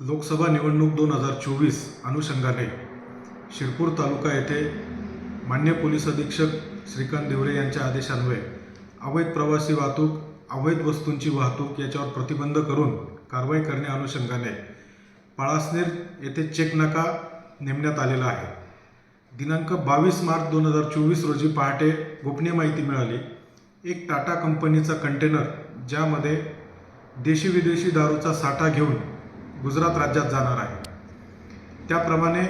लोकसभा निवडणूक दोन हजार चोवीस अनुषंगाने शिरपूर तालुका येथे मान्य पोलीस अधीक्षक श्रीकांत देवरे यांच्या आदेशान्वये अवैध प्रवासी वाहतूक अवैध वस्तूंची वाहतूक याच्यावर प्रतिबंध करून कारवाई करण्या अनुषंगाने पळासनेर येथे चेक नाका नेमण्यात आलेला आहे. दिनांक बावीस मार्च दोन हजार चोवीस रोजी पहाटे गोपनीय माहिती मिळाली. एक टाटा कंपनीचा कंटेनर ज्यामध्ये देशी विदेशी दारूचा साठा घेऊन गुजरात राज्यात जाणार आहे. त्याप्रमाणे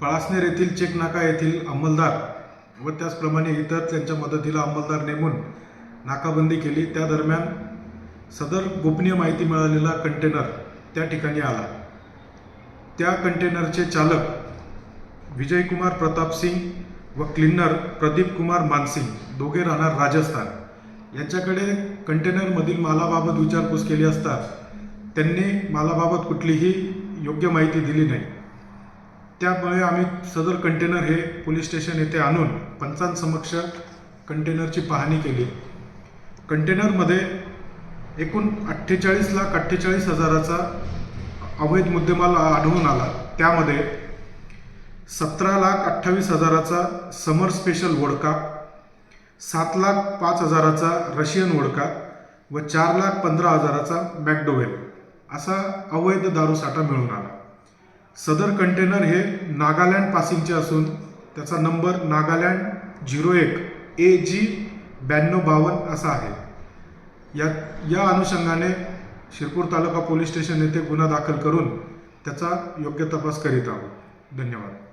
पळासनेर येथील चेक नाका येथील अंमलदार व त्याचप्रमाणे इतर त्यांच्या मदतीला अंमलदार नेमून नाकाबंदी केली. त्या दरम्यान सदर गोपनीय माहिती मिळालेला कंटेनर त्या ठिकाणी आला. त्या कंटेनरचे चालक विजयकुमार प्रताप सिंग व क्लिनर प्रदीप कुमार मानसिंग दोघे राहणार राजस्थान. यांच्याकडे कंटेनरमधील मालाबाबत विचारपूस केली असता त्यांनी मालाबाबत कुठलीही योग्य माहिती दिली नाही. त्यामुळे आम्ही सदर कंटेनर हे पोलीस स्टेशन येथे आणून पंचांसमक्ष कंटेनरची पाहणी केली. कंटेनरमध्ये एकूण अठ्ठेचाळीस लाख अठ्ठेचाळीस हजाराचा अवैध मुद्देमाल आढळून आला. त्यामध्ये सतरा लाख अठ्ठावीस हजाराचा समर स्पेशल वोडका सात लाख पाच हजाराचा रशियन वोडका व चार लाख पंधरा हजाराचा मॅकडोवेल. असा अवैध दारूसाठा मिळून आला. सदर कंटेनर हे नागालँड पासिंगचे असून त्याचा नंबर नागालँड झिरो एक ए जी ब्याण्णव बावन्न असा आहे. या या अनुषंगाने शिरपूर तालुका पोलीस स्टेशन येथे गुन्हा दाखल करून त्याचा योग्य तपास करीत आहोत. धन्यवाद.